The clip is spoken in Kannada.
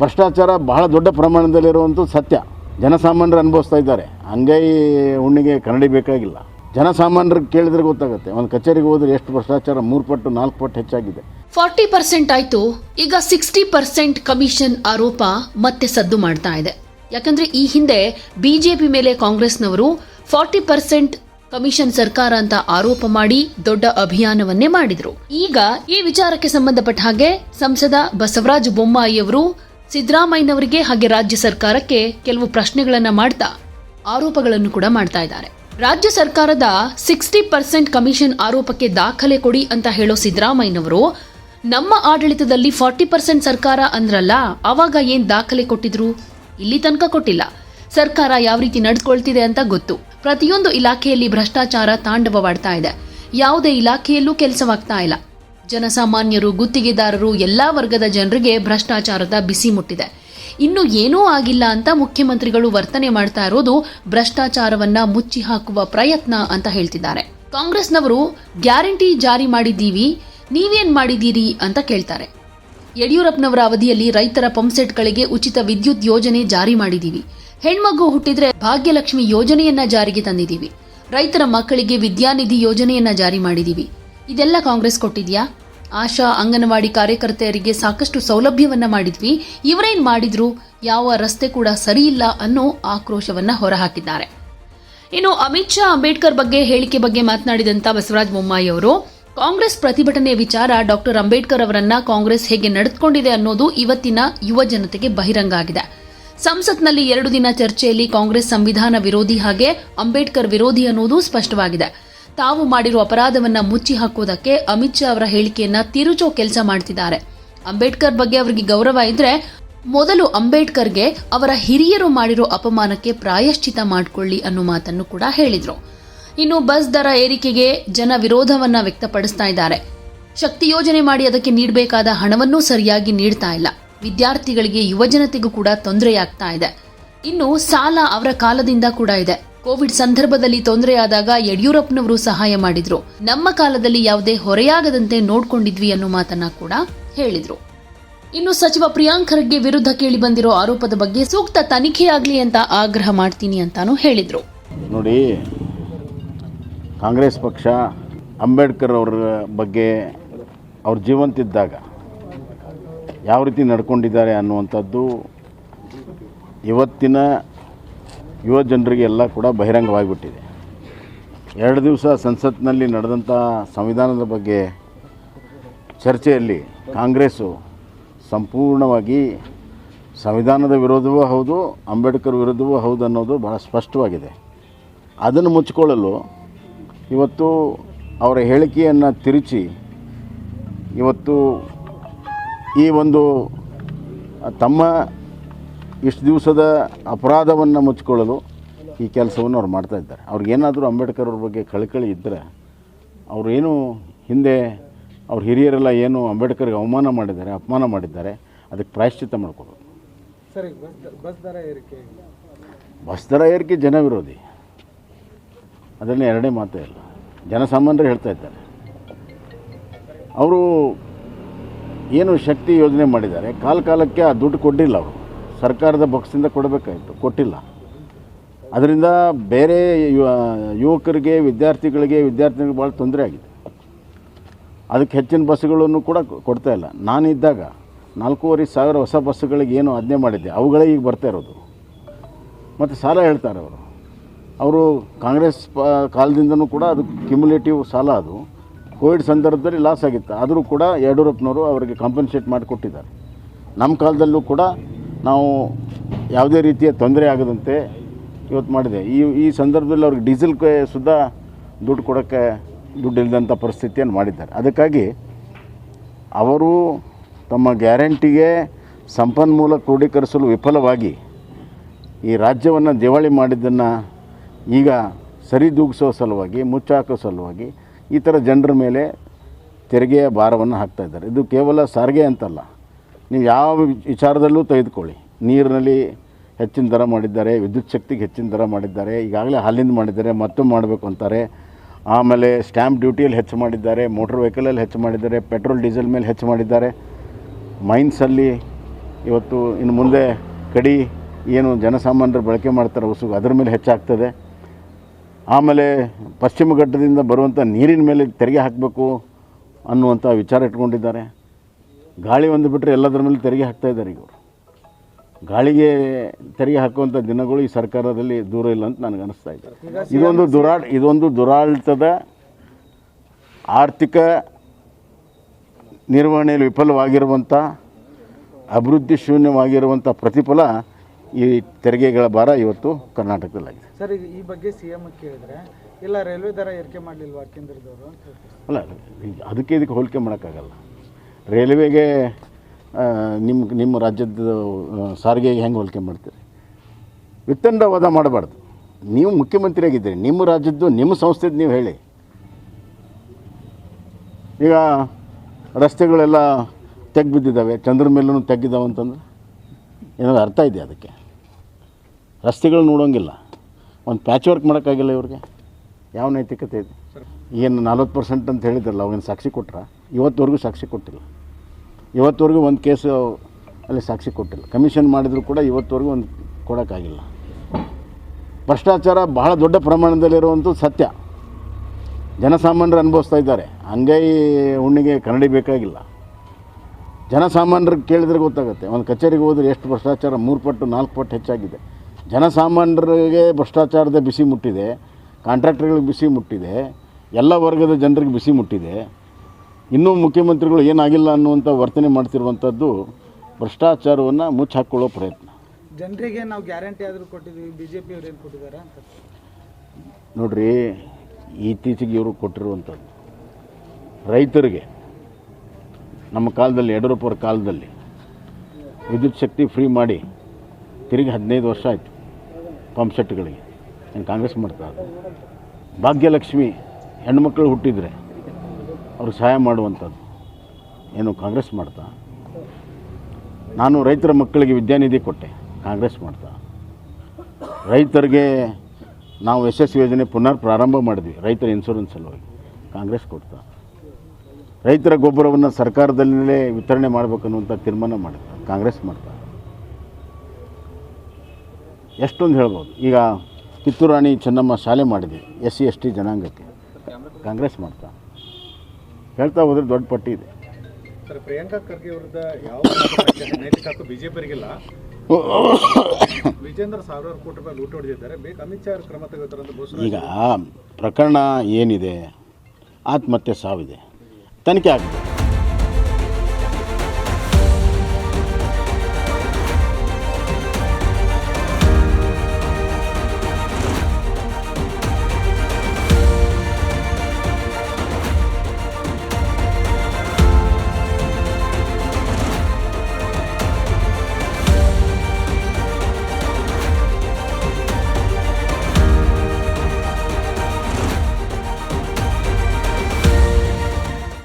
ಭ್ರಷ್ಟಾಚಾರ ಬಹಳ ದೊಡ್ಡ ಪ್ರಮಾಣದಲ್ಲಿರುವಂಥ ಸತ್ಯ. ಜನಸಾಮಾನ್ಯರು ಅನುಭವಿಸ್ತಾ ಇದ್ದಾರೆ. ಅಂಗೈ ಹುಣ್ಣಿಗೆ ಕನ್ನಡಿ ಬೇಕಾಗಿಲ್ಲ. ಜನಸಾಮಾನ್ಯರಿಗೆ ಕೇಳಿದ್ರೆ ಗೊತ್ತಾಗುತ್ತೆ. ಒಂದು ಕಚೇರಿಗೆ ಹೋದ್ರೆ ಎಷ್ಟು ಭ್ರಷ್ಟಾಚಾರ? ಮೂರು ಪಟ್ಟು, ನಾಲ್ಕು ಪಟ್ಟು ಹೆಚ್ಚಾಗಿದೆ. ಫಾರ್ಟಿ ಪರ್ಸೆಂಟ್ ಆಯ್ತು. ಈಗ ಸಿಕ್ಸ್ಟಿ ಪರ್ಸೆಂಟ್ ಕಮಿಷನ್ ಆರೋಪ ಮತ್ತೆ ಸದ್ದು ಮಾಡ್ತಾ ಇದೆ. ಯಾಕಂದ್ರೆ ಈ ಹಿಂದೆ ಬಿಜೆಪಿ ಮೇಲೆ ಕಾಂಗ್ರೆಸ್ನವರು ಫಾರ್ಟಿ ಪರ್ಸೆಂಟ್ ಕಮಿಷನ್ ಸರ್ಕಾರ ಅಂತ ಆರೋಪ ಮಾಡಿ ದೊಡ್ಡ ಅಭಿಯಾನವನ್ನೇ ಮಾಡಿದ್ರು. ಈಗ ಈ ವಿಚಾರಕ್ಕೆ ಸಂಬಂಧಪಟ್ಟ ಹಾಗೆ ಸಂಸದ ಬಸವರಾಜ ಬೊಮ್ಮಾಯಿ ಅವರು ಸಿದ್ದರಾಮಯ್ಯನವರಿಗೆ ಹಾಗೆ ರಾಜ್ಯ ಸರ್ಕಾರಕ್ಕೆ ಕೆಲವು ಪ್ರಶ್ನೆಗಳನ್ನು ಮಾಡ್ತಾ ಆರೋಪಗಳನ್ನು ಕೂಡ ಮಾಡ್ತಾ ಇದ್ದಾರೆ. ರಾಜ್ಯ ಸರ್ಕಾರದ ಸಿಕ್ಸ್ಟಿ ಪರ್ಸೆಂಟ್ ಕಮಿಷನ್ ಆರೋಪಕ್ಕೆ ದಾಖಲೆ ಕೊಡಿ ಅಂತ ಹೇಳೋ ಸಿದ್ದರಾಮಯ್ಯನವರು, ನಮ್ಮ ಆಡಳಿತದಲ್ಲಿ ಫಾರ್ಟಿ ಪರ್ಸೆಂಟ್ ಸರ್ಕಾರ ಅಂದ್ರಲ್ಲ ಅವಾಗ ಏನ್ ದಾಖಲೆ ಕೊಟ್ಟಿದ್ರು? ಇಲ್ಲಿ ತನಕ ಕೊಟ್ಟಿಲ್ಲ. ಸರ್ಕಾರ ಯಾವ ರೀತಿ ನಡ್ಕೊಳ್ತಿದೆ ಅಂತ ಗೊತ್ತು. ಪ್ರತಿಯೊಂದು ಇಲಾಖೆಯಲ್ಲಿ ಭ್ರಷ್ಟಾಚಾರ ತಾಂಡವವಾಡ್ತಾ ಇದೆ. ಯಾವುದೇ ಇಲಾಖೆಯಲ್ಲೂ ಕೆಲಸವಾಗ್ತಾ ಇಲ್ಲ. ಜನಸಾಮಾನ್ಯರು ಗುತ್ತಿಗೆದಾರರು ಎಲ್ಲ ವರ್ಗದ ಜನರಿಗೆ ಭ್ರಷ್ಟಾಚಾರದ ಬಿಸಿ ಮುಟ್ಟಿದೆ. ಇನ್ನು ಏನೂ ಆಗಿಲ್ಲ ಅಂತ ಮುಖ್ಯಮಂತ್ರಿಗಳು ವರ್ತನೆ ಮಾಡ್ತಾ ಇರೋದು ಭ್ರಷ್ಟಾಚಾರವನ್ನ ಮುಚ್ಚಿ ಹಾಕುವ ಪ್ರಯತ್ನ ಅಂತ ಹೇಳ್ತಿದ್ದಾರೆ. ಕಾಂಗ್ರೆಸ್ನವರು, ಗ್ಯಾರಂಟಿ ಜಾರಿ ಮಾಡಿದ್ದೀವಿ, ನೀವೇನ್ ಮಾಡಿದ್ದೀರಿ ಅಂತ ಕೇಳ್ತಾರೆ. ಯಡಿಯೂರಪ್ಪನವರ ಅವಧಿಯಲ್ಲಿ ರೈತರ ಪಂಪ್ಸೆಟ್ಗಳಿಗೆ ಉಚಿತ ವಿದ್ಯುತ್ ಯೋಜನೆ ಜಾರಿ ಮಾಡಿದ್ದೀವಿ. ಹೆಣ್ಮಗು ಹುಟ್ಟಿದ್ರೆ ಭಾಗ್ಯಲಕ್ಷ್ಮಿ ಯೋಜನೆಯನ್ನ ಜಾರಿಗೆ ತಂದಿದ್ದೀವಿ. ರೈತರ ಮಕ್ಕಳಿಗೆ ವಿದ್ಯಾನಿಧಿ ಯೋಜನೆಯನ್ನ ಜಾರಿ ಮಾಡಿದ್ದೀವಿ. ಇದೆಲ್ಲ ಕಾಂಗ್ರೆಸ್ ಕೊಟ್ಟಿದ್ಯಾ? ಆಶಾ ಅಂಗನವಾಡಿ ಕಾರ್ಯಕರ್ತೆಯರಿಗೆ ಸಾಕಷ್ಟು ಸೌಲಭ್ಯವನ್ನ ಮಾಡಿದ್ವಿ. ಇವರೇನ್ ಮಾಡಿದ್ರು? ಯಾವ ರಸ್ತೆ ಕೂಡ ಸರಿಯಿಲ್ಲ ಅನ್ನೋ ಆಕ್ರೋಶವನ್ನ ಹೊರಹಾಕಿದ್ದಾರೆ. ಇನ್ನು ಅಮಿತ್ ಶಾ, ಅಂಬೇಡ್ಕರ್ ಬಗ್ಗೆ ಹೇಳಿಕೆ ಬಗ್ಗೆ ಮಾತನಾಡಿದಂತ ಬಸವರಾಜ ಬೊಮ್ಮಾಯಿ ಅವರು, ಕಾಂಗ್ರೆಸ್ ಪ್ರತಿಭಟನೆ ವಿಚಾರ ಡಾಕ್ಟರ್ ಅಂಬೇಡ್ಕರ್ ಅವರನ್ನ ಕಾಂಗ್ರೆಸ್ ಹೇಗೆ ನಡೆದುಕೊಂಡಿದೆ ಅನ್ನೋದು ಇವತ್ತಿನ ಯುವ ಜನತೆಗೆ ಬಹಿರಂಗ ಆಗಿದೆ. ಸಂಸತ್ನಲ್ಲಿ ಎರಡು ದಿನ ಚರ್ಚೆಯಲ್ಲಿ ಕಾಂಗ್ರೆಸ್ ಸಂವಿಧಾನ ವಿರೋಧಿ ಹಾಗೆ ಅಂಬೇಡ್ಕರ್ ವಿರೋಧಿ ಅನ್ನೋದು ಸ್ಪಷ್ಟವಾಗಿದೆ. ತಾವು ಮಾಡಿರುವ ಅಪರಾಧವನ್ನ ಮುಚ್ಚಿ ಹಾಕೋದಕ್ಕೆ ಅಮಿತ್ ಶಾ ಅವರ ಹೇಳಿಕೆಯನ್ನ ತಿರುಚೋ ಕೆಲಸ ಮಾಡ್ತಿದ್ದಾರೆ. ಅಂಬೇಡ್ಕರ್ ಬಗ್ಗೆ ಅವರಿಗೆ ಗೌರವ ಇದ್ರೆ ಮೊದಲು ಅಂಬೇಡ್ಕರ್ಗೆ ಅವರ ಹಿರಿಯರು ಮಾಡಿರೋ ಅಪಮಾನಕ್ಕೆ ಪ್ರಾಯಶ್ಚಿತ ಮಾಡಿಕೊಳ್ಳಿ ಅನ್ನೋ ಮಾತನ್ನು ಕೂಡ ಹೇಳಿದರು. ಇನ್ನು ಬಸ್ ದರ ಏರಿಕೆಗೆ ಜನ ವಿರೋಧವನ್ನ ವ್ಯಕ್ತಪಡಿಸ್ತಾ ಇದ್ದಾರೆ. ಶಕ್ತಿ ಯೋಜನೆ ಮಾಡಿ ಅದಕ್ಕೆ ನೀಡಬೇಕಾದ ಹಣವನ್ನು ಸರಿಯಾಗಿ ನೀಡ್ತಾ ಇಲ್ಲ. ವಿದ್ಯಾರ್ಥಿಗಳಿಗೆ ಯುವಜನತೆಗೂ ಕೂಡ ತೊಂದರೆಯಾಗ್ತಾ ಇದೆ. ಇನ್ನು ಸಾಲ ಅವರ ಕಾಲದಿಂದ ಕೂಡ ಇದೆ. ಕೋವಿಡ್ ಸಂದರ್ಭದಲ್ಲಿ ತೊಂದರೆಯಾದಾಗ ಯಡಿಯೂರಪ್ಪನವರು ಸಹಾಯ ಮಾಡಿದ್ರು. ನಮ್ಮ ಕಾಲದಲ್ಲಿ ಯಾವುದೇ ಹೊರೆಯಾಗದಂತೆ ನೋಡ್ಕೊಂಡಿದ್ವಿ ಅನ್ನೋ ಮಾತನ್ನ ಕೂಡ ಹೇಳಿದ್ರು. ಇನ್ನು ಸಚಿವ ಪ್ರಿಯಾಂಕ್ ಖರ್ಗೆ ವಿರುದ್ಧ ಕೇಳಿ ಬಂದಿರೋ ಆರೋಪದ ಬಗ್ಗೆ ಸೂಕ್ತ ತನಿಖೆಯಾಗಲಿ ಅಂತ ಆಗ್ರಹ ಮಾಡ್ತೀನಿ ಅಂತಾನೂ ಹೇಳಿದ್ರು. ನೋಡಿ, ಕಾಂಗ್ರೆಸ್ ಪಕ್ಷ ಅಂಬೇಡ್ಕರ್ ಅವರ ಬಗ್ಗೆ ಅವ್ರ ಜೀವಂತಿದ್ದಾಗ ಯಾವ ರೀತಿ ನಡ್ಕೊಂಡಿದ್ದಾರೆ ಅನ್ನುವಂಥದ್ದು ಇವತ್ತಿನ ಯುವ ಜನರಿಗೆ ಎಲ್ಲ ಕೂಡ ಬಹಿರಂಗವಾಗಿಬಿಟ್ಟಿದೆ. ಎರಡು ದಿವಸ ಸಂಸತ್ನಲ್ಲಿ ನಡೆದಂಥ ಸಂವಿಧಾನದ ಬಗ್ಗೆ ಚರ್ಚೆಯಲ್ಲಿ ಕಾಂಗ್ರೆಸ್ಸು ಸಂಪೂರ್ಣವಾಗಿ ಸಂವಿಧಾನದ ವಿರೋಧವೂ ಹೌದು, ಅಂಬೇಡ್ಕರ್ ವಿರೋಧವೂ ಹೌದು ಅನ್ನೋದು ಭಾಳ ಸ್ಪಷ್ಟವಾಗಿದೆ. ಅದನ್ನು ಮುಚ್ಚಿಕೊಳ್ಳಲು ಇವತ್ತು ಅವರ ಹೇಳಿಕೆಯನ್ನು ತಿರುಚಿ ಇವತ್ತು ಈ ಒಂದು ತಮ್ಮ ಇಷ್ಟು ದಿವಸದ ಅಪರಾಧವನ್ನು ಮುಚ್ಚಿಕೊಳ್ಳಲು ಈ ಕೆಲಸವನ್ನು ಅವ್ರು ಮಾಡ್ತಾ ಇದ್ದಾರೆ. ಅವ್ರಿಗೇನಾದರೂ ಅಂಬೇಡ್ಕರ್ ಅವ್ರ ಬಗ್ಗೆ ಕಳಕಳಿ ಇದ್ದರೆ ಅವರೇನು ಹಿಂದೆ ಅವ್ರ ಹಿರಿಯರೆಲ್ಲ ಏನು ಅಂಬೇಡ್ಕರ್ಗೆ ಅವಮಾನ ಮಾಡಿದ್ದಾರೆ ಅಪಮಾನ ಮಾಡಿದ್ದಾರೆ ಅದಕ್ಕೆ ಪ್ರಾಯಶ್ಚಿತ್ತ ಮಾಡ್ಕೋಬೇಕು ಸರಿ ಈಗ ಬಸ್ ದ- ಬಸ್ ದರ ಏರಿಕೆ ಬಸ್ ದರ ಏರಿಕೆ ಜನ ವಿರೋಧಿ. ಅದರಲ್ಲಿ ಎರಡೇ ಮಾತೇ ಇಲ್ಲ. ಜನಸಾಮಾನ್ಯರು ಹೇಳ್ತಾ ಇದ್ದಾರೆ. ಅವರು ಏನು ಶಕ್ತಿ ಯೋಜನೆ ಮಾಡಿದ್ದಾರೆ ಕಾಲ ಕಾಲಕ್ಕೆ ಆ ದುಡ್ಡು ಕೊಟ್ಟಿಲ್ಲ ಅವರು. ಸರ್ಕಾರದ ಬಕ್ಸಿಂದ ಕೊಡಬೇಕಾಯಿತು, ಕೊಟ್ಟಿಲ್ಲ. ಅದರಿಂದ ಬೇರೆ ಯುವ, ಯುವಕರಿಗೆ, ವಿದ್ಯಾರ್ಥಿಗಳಿಗೆ ವಿದ್ಯಾರ್ಥಿಗಳಿಗೆ ಭಾಳ ತೊಂದರೆ ಆಗಿದೆ. ಅದಕ್ಕೆ ಹೆಚ್ಚಿನ ಬಸ್ಸುಗಳನ್ನು ಕೂಡ ಕೊಡ್ತಾ ಇಲ್ಲ. ನಾನಿದ್ದಾಗ ನಾಲ್ಕೂವರೆ ಸಾವಿರ ಹೊಸ ಬಸ್ಸುಗಳಿಗೆ ಏನು ಆಜ್ಞೆ ಮಾಡಿದ್ದೆ. ಅವುಗಳೇ ಈಗ ಬರ್ತಾ ಇರೋದು. ಮತ್ತು ಸಾಲ ಹೇಳ್ತಾರೆ ಅವರು. ಅವರು ಕಾಂಗ್ರೆಸ್ ಪ, ಕಾಲದಿಂದನೂ ಕೂಡ ಅದು ಕ್ಯುಮುಲೇಟಿವ್ ಸಾಲ ಅದು. ಕೋವಿಡ್ ಸಂದರ್ಭದಲ್ಲಿ ಲಾಸ್ ಆಗಿತ್ತು. ಆದರೂ ಕೂಡ ಯಡಿಯೂರಪ್ಪನವರು ಅವರಿಗೆ ಕಾಂಪನ್ಸೇಟ್ ಮಾಡಿಕೊಟ್ಟಿದ್ದಾರೆ ನಮ್ಮ ಕಾಲದಲ್ಲೂ ಕೂಡ ನಾವು ಯಾವುದೇ ರೀತಿಯ ತೊಂದರೆ ಆಗದಂತೆ ಇವತ್ತು ಮಾಡಿದೆ. ಈ ಈ ಸಂದರ್ಭದಲ್ಲಿ ಅವ್ರಿಗೆ ಡೀಸೆಲ್ಗೆ ಸುದ್ದ ದುಡ್ಡು ಕೊಡೋಕ್ಕೆ ದುಡ್ಡು ಇಲ್ಲದಂಥ ಪರಿಸ್ಥಿತಿಯನ್ನು ಮಾಡಿದ್ದಾರೆ. ಅದಕ್ಕಾಗಿ ಅವರು ತಮ್ಮ ಗ್ಯಾರಂಟಿಗೆ ಸಂಪನ್ಮೂಲ ಕ್ರೋಢೀಕರಿಸಲು ವಿಫಲವಾಗಿ ಈ ರಾಜ್ಯವನ್ನು ದಿವಾಳಿ ಮಾಡಿದ್ದನ್ನು ಈಗ ಸರಿದೂಗಿಸೋ ಸಲುವಾಗಿ, ಮುಚ್ಚಾಕೋ ಸಲುವಾಗಿ ಈ ಥರ ಜನರ ಮೇಲೆ ತೆರಿಗೆಯ ಭಾರವನ್ನು ಹಾಕ್ತಾ ಇದ್ದಾರೆ. ಇದು ಕೇವಲ ಸಾರಿಗೆ ಅಂತಲ್ಲ. ನೀವು ಯಾವ ವಿಚಾರದಲ್ಲೂ ತೆಗೆದುಕೊಳ್ಳಿ. ನೀರಿನಲ್ಲಿ ಹೆಚ್ಚಿನ ದರ ಮಾಡಿದ್ದಾರೆ, ವಿದ್ಯುತ್ ಶಕ್ತಿಗೆ ಹೆಚ್ಚಿನ ದರ ಮಾಡಿದ್ದಾರೆ, ಈಗಾಗಲೇ ಹಾಲಿಂದ ಮಾಡಿದ್ದಾರೆ, ಮತ್ತೊಮ್ಮೆ ಮಾಡಬೇಕು ಅಂತಾರೆ. ಆಮೇಲೆ ಸ್ಟ್ಯಾಂಪ್ ಡ್ಯೂಟಿಯಲ್ಲಿ ಹೆಚ್ಚು ಮಾಡಿದ್ದಾರೆ, ಮೋಟ್ರ್ ವೆಹಿಕಲಲ್ಲಿ ಹೆಚ್ಚು ಮಾಡಿದ್ದಾರೆ, ಪೆಟ್ರೋಲ್, ಡೀಸೆಲ್ ಮೇಲೆ ಹೆಚ್ಚು ಮಾಡಿದ್ದಾರೆ. ಮೈನ್ಸಲ್ಲಿ ಇವತ್ತು ಇನ್ನು ಮುಂದೆ ಕಡಿ ಏನು ಜನಸಾಮಾನ್ಯರು ಬಳಕೆ ಮಾಡ್ತಾರೆ ಉಸುಗು ಅದರ ಮೇಲೆ ಹೆಚ್ಚಾಗ್ತದೆ. ಆಮೇಲೆ ಪಶ್ಚಿಮ ಘಟ್ಟದಿಂದ ಬರುವಂಥ ನೀರಿನ ಮೇಲೆ ತೆರಿಗೆ ಹಾಕಬೇಕು ಅನ್ನುವಂಥ ವಿಚಾರ ಇಟ್ಕೊಂಡಿದ್ದಾರೆ. ಗಾಳಿ ಒಂದು ಬಿಟ್ಟರೆ ಎಲ್ಲದರ ಮೇಲೆ ತೆರಿಗೆ ಹಾಕ್ತಾ ಇದ್ದಾರೆ ಈಗ ಅವರು. ಗಾಳಿಗೆ ತೆರಿಗೆ ಹಾಕುವಂಥ ದಿನಗಳು ಈ ಸರ್ಕಾರದಲ್ಲಿ ದೂರ ಇಲ್ಲ ಅಂತ ನನಗೆ ಅನಿಸ್ತಾ ಇದೆ. ಇದೊಂದು ದುರಾ ಇದೊಂದು ದುರಾಡಳಿತದ ಆರ್ಥಿಕ ನಿರ್ವಹಣೆಯಲ್ಲಿ ವಿಫಲವಾಗಿರುವಂಥ ಅಭಿವೃದ್ಧಿ ಶೂನ್ಯವಾಗಿರುವಂಥ ಪ್ರತಿಫಲ ಈ ತೆರಿಗೆಗಳ ಭಾರ ಇವತ್ತು ಕರ್ನಾಟಕದಲ್ಲಾಗಿದೆ. ಸರ್ ಈಗ ಈ ಬಗ್ಗೆ ಸಿ ಎಂ ಕೇಳಿದ್ರೆ ಇಲ್ಲ ರೈಲ್ವೆ ದರ ಏರಿಕೆ ಮಾಡಲಿಲ್ವಾ ಕೇಂದ್ರದವರು ಅಲ್ಲ ಅದಕ್ಕೆ ಇದಕ್ಕೆ ಹೋಲಿಕೆ ಮಾಡೋಕ್ಕಾಗಲ್ಲ. ರೈಲ್ವೆಗೆ ನಿಮ್ಮ ನಿಮ್ಮ ರಾಜ್ಯದ ಸಾರಿಗೆಗೆ ಹೆಂಗೆ ಹೋಲಿಕೆ ಮಾಡ್ತೀರಿ? ವಿತ್ತಂಡವಾದ ಮಾಡಬಾರ್ದು. ನೀವು ಮುಖ್ಯಮಂತ್ರಿಯಾಗಿದ್ದೀರಿ, ನಿಮ್ಮ ರಾಜ್ಯದ್ದು, ನಿಮ್ಮ ಸಂಸ್ಥೆದು ನೀವು ಹೇಳಿ. ಈಗ ರಸ್ತೆಗಳೆಲ್ಲ ತೆಗ್ಬಿದ್ದಿದ್ದಾವೆ ಚಂದ್ರ ಮೇಲೂ ತೆಗ್ಗಿದ್ದಾವೆ ಅಂತಂದ್ರೆ? ಏನಾದ್ರು ಅರ್ಥ ಇದೆ ಅದಕ್ಕೆ? ರಸ್ತೆಗಳು ನೋಡೋಂಗಿಲ್ಲ. ಒಂದು ಪ್ಯಾಚ್ ವರ್ಕ್ ಮಾಡೋಕ್ಕಾಗಿಲ್ಲ ಇವ್ರಿಗೆ? ಯಾವ ನೈತಿಕತೆ ಇದೆ? ಏನು ನಲ್ವತ್ತು ಪರ್ಸೆಂಟ್ ಅಂತ ಹೇಳಿದ್ರಲ್ಲ ಅವಾಗಿನ ಸಾಕ್ಷಿ ಕೊಟ್ರ? ಇವತ್ತುವರೆಗೂ ಸಾಕ್ಷಿ ಕೊಟ್ಟಿಲ್ಲ. ಇವತ್ತುವರೆಗೂ ಒಂದು ಕೇಸು ಅಲ್ಲಿ ಸಾಕ್ಷಿ ಕೊಟ್ಟಿಲ್ಲ. ಕಮಿಷನ್ ಮಾಡಿದರೂ ಕೂಡ ಇವತ್ತುವರೆಗೂ ಒಂದು ಕೊಡೋಕ್ಕಾಗಿಲ್ಲ. ಭ್ರಷ್ಟಾಚಾರ ಬಹಳ ದೊಡ್ಡ ಪ್ರಮಾಣದಲ್ಲಿರುವಂಥದ್ದು ಸತ್ಯ. ಜನಸಾಮಾನ್ಯರು ಅನುಭವಿಸ್ತಾ ಇದ್ದಾರೆ. ಅಂಗೈ ಹುಣ್ಣಿಗೆ ಕನ್ನಡಿ ಬೇಕಾಗಿಲ್ಲ. ಜನಸಾಮಾನ್ಯರಿಗೆ ಕೇಳಿದ್ರೆ ಗೊತ್ತಾಗುತ್ತೆ. ಒಂದು ಕಚೇರಿಗೆ ಹೋದರೆ ಎಷ್ಟು ಭ್ರಷ್ಟಾಚಾರ? ಮೂರು ಪಟ್ಟು, ನಾಲ್ಕು ಪಟ್ಟು ಹೆಚ್ಚಾಗಿದೆ. ಜನಸಾಮಾನ್ಯರಿಗೆ ಭ್ರಷ್ಟಾಚಾರದ ಬಿಸಿ ಮುಟ್ಟಿದೆ. ಕಾಂಟ್ರಾಕ್ಟರ್ಗಳಿಗೆ ಬಿಸಿ ಮುಟ್ಟಿದೆ. ಎಲ್ಲ ವರ್ಗದ ಜನರಿಗೆ ಬಿಸಿ ಮುಟ್ಟಿದೆ. ಇನ್ನೂ ಮುಖ್ಯಮಂತ್ರಿಗಳು ಏನಾಗಿಲ್ಲ ಅನ್ನುವಂಥ ವರ್ತನೆ ಮಾಡ್ತಿರುವಂಥದ್ದು ಭ್ರಷ್ಟಾಚಾರವನ್ನು ಮುಚ್ಚಾಕೊಳ್ಳೋ ಪ್ರಯತ್ನ. ಜನರಿಗೆ ನಾವು ಗ್ಯಾರಂಟಿ ಆದರೂ ಕೊಟ್ಟಿದ್ದೀವಿ ಬಿ ಜೆ ಪಿಯವ್ರು ಏನು ಕೊಟ್ಟಿದ್ದಾರೆ ಅಂತ. ನೋಡ್ರಿ ಇತ್ತೀಚೆಗೆ ಇವರು ಕೊಟ್ಟಿರುವಂಥದ್ದು ರೈತರಿಗೆ ನಮ್ಮ ಕಾಲದಲ್ಲಿ ಯಡಿಯೂರಪ್ಪರ ಕಾಲದಲ್ಲಿ ವಿದ್ಯುತ್ ಶಕ್ತಿ ಫ್ರೀ ಮಾಡಿ ತಿರುಗಿ ಹದಿನೈದು ವರ್ಷ ಆಯಿತು ಪಂಪ್ ಸೆಟ್ಗಳಿಗೆ ಕಾಂಗ್ರೆಸ್ ಮಾಡ್ತಾ. ಭಾಗ್ಯಲಕ್ಷ್ಮಿ ಹೆಣ್ಮಕ್ಳು ಹುಟ್ಟಿದರೆ ಅವ್ರಿಗೆ ಸಹಾಯ ಮಾಡುವಂಥದ್ದು. ಏನು ಕಾಂಗ್ರೆಸ್ ಮಾಡ್ತಾ? ನಾನು ರೈತರ ಮಕ್ಕಳಿಗೆ ವಿದ್ಯಾನಿಧಿ ಕೊಟ್ಟೆ, ಕಾಂಗ್ರೆಸ್ ಮಾಡ್ತಾ. ರೈತರಿಗೆ ನಾವು ಎಸ್ ಎಸ್ ಯೋಜನೆ ಪುನರ್ ಪ್ರಾರಂಭ ಮಾಡಿದ್ವಿ, ರೈತರ ಇನ್ಶೂರೆನ್ಸ್ ಸಲುವಾಗಿ ಕಾಂಗ್ರೆಸ್ ಕೊಡ್ತಾ. ರೈತರ ಗೊಬ್ಬರವನ್ನು ಸರ್ಕಾರದಲ್ಲೇ ವಿತರಣೆ ಮಾಡಬೇಕನ್ನುವಂಥ ತೀರ್ಮಾನ ಮಾಡಿದ ಕಾಂಗ್ರೆಸ್ ಮಾಡ್ತಾ. ಎಷ್ಟೊಂದು ಹೇಳ್ಬೋದು. ಈಗ ಕಿತ್ತೂರು ರಾಣಿ ಚೆನ್ನಮ್ಮ ಶಾಲೆ ಮಾಡಿದ್ವಿ ಎಸ್ ಸಿ, ಎಸ್ ಟಿ ಜನಾಂಗಕ್ಕೆ, ಕಾಂಗ್ರೆಸ್ ಮಾಡ್ತಾ. ಹೇಳ್ತಾ ಹೋದ್ರೆ ದೊಡ್ಡ ಪಟ್ಟಿ ಇದೆ. ಸರ್ ಪ್ರಿಯಾಂಕಾ ಖರ್ಗೆ ವಿರುದ್ಧ ಯಾವ ನೈತಿಕ ಹಕ್ಕು ಬಿಜೆಪಿಯರಿಗಿಲ್ಲ ವಿಜೇಂದ್ರ ಸಾವಿರಾರು ಕೋಟಿ ರೂಪಾಯಿ ಲೂಟ ಹೊಡೆದಿದ್ದಾರೆ. ಬೇಕು ಅಮಿತ್ ಶಾ ಕ್ರಮ ತೆಗೆದುತ್ತಾರೆ ಅಂತ ಘೋಷಣೆ ಈಗ ಪ್ರಕರಣ ಏನಿದೆ? ಆತ್ಮಹತ್ಯೆ ಸಾವಿದೆ. ತನಿಖೆ ಆಗಿದೆ.